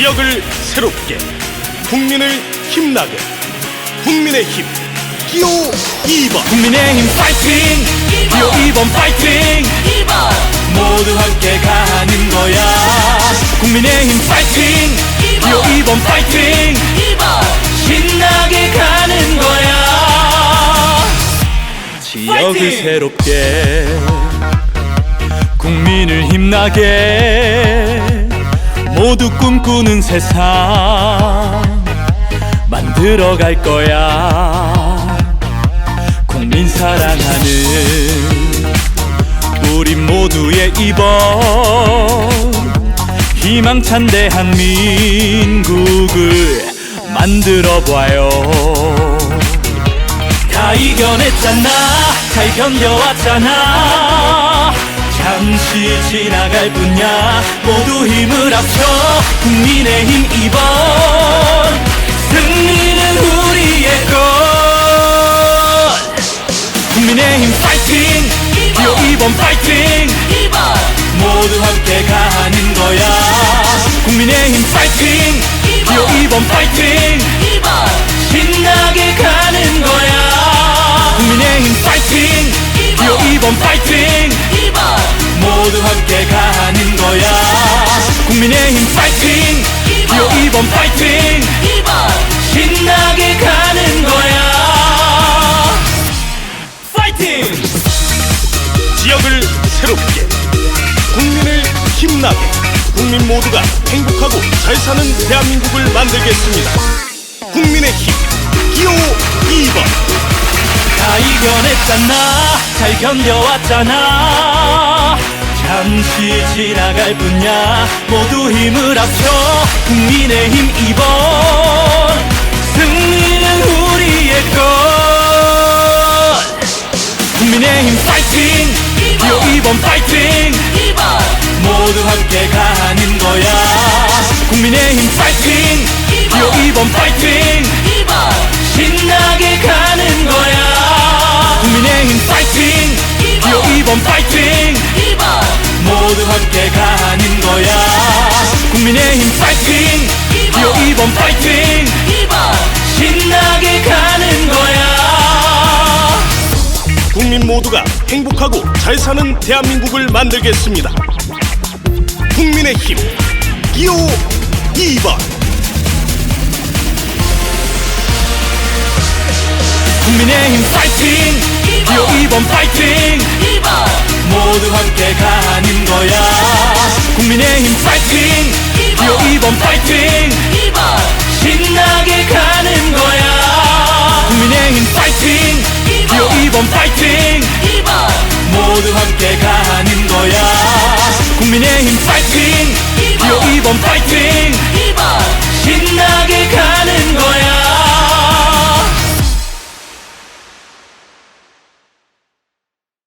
지역을 새롭게 국민을 힘나게 국민의 힘 기호 2번. 국민의힘 파이팅! 기호 2번 파이팅! 모두 함께 가는 거야. 국민의힘 파이팅! 기호 2번 파이팅! 신나게 가는 거야. 지역을 파이팅! 새롭게 국민을 힘나게 모두 꿈꾸는 세상 만들어 갈 거야. 국민 사랑하는 우리 모두의 이번 희망찬 대한민국을 만들어 봐요. 다 이겨냈잖아 잘 견뎌왔잖아 잠시 지나갈 뿐이야. 모두 힘을 합쳐 국민의힘 이번 승리는 우리의 것. 국민의힘 파이팅! 기호 2번 파이팅! 모두 함께 가는 거야. 국민의힘 파이팅! 기호 2번 파이팅! 신나게 가는 거야. 국민의힘 파이팅! 기호 2번 파이팅 모두 함께 가는 거야. 국민의힘 파이팅! 기호 2번 파이팅! 신나게 가는 거야. 파이팅! 지역을 새롭게 국민을 힘나게 국민 모두가 행복하고 잘 사는 대한민국을 만들겠습니다. 국민의 힘 기호 2번. 다 이겨냈잖아. 잘 견뎌왔잖아 잠시 지나갈 뿐이야. 모두 힘을 합쳐 국민의힘 이번 승리는 우리의 것. 국민의힘 파이팅! 기호 2번. 파이팅! 모두 함께 가는 거야. 국민의힘 파이팅! 기호 2번. 파이팅! 신나게 가는 거야. 국민의힘 파이팅! 기호 2번. 파이팅 모두 함께 가는 거야. 국민의힘 파이팅! 기호 2번 파이팅! 신나게 가는 거야. 국민 모두가 행복하고 잘 사는 대한민국을 만들겠습니다. 국민의 힘 기호 2번. 국민의힘 파이팅 파이팅! 기호 2번 파이팅! 신나게 가는 거야. 국민의힘 파이팅! 기호 2번! 파이팅! 모두 함께 가는 거야. 국민의힘 파이팅! 기호 2번! 파이팅! 신나게 가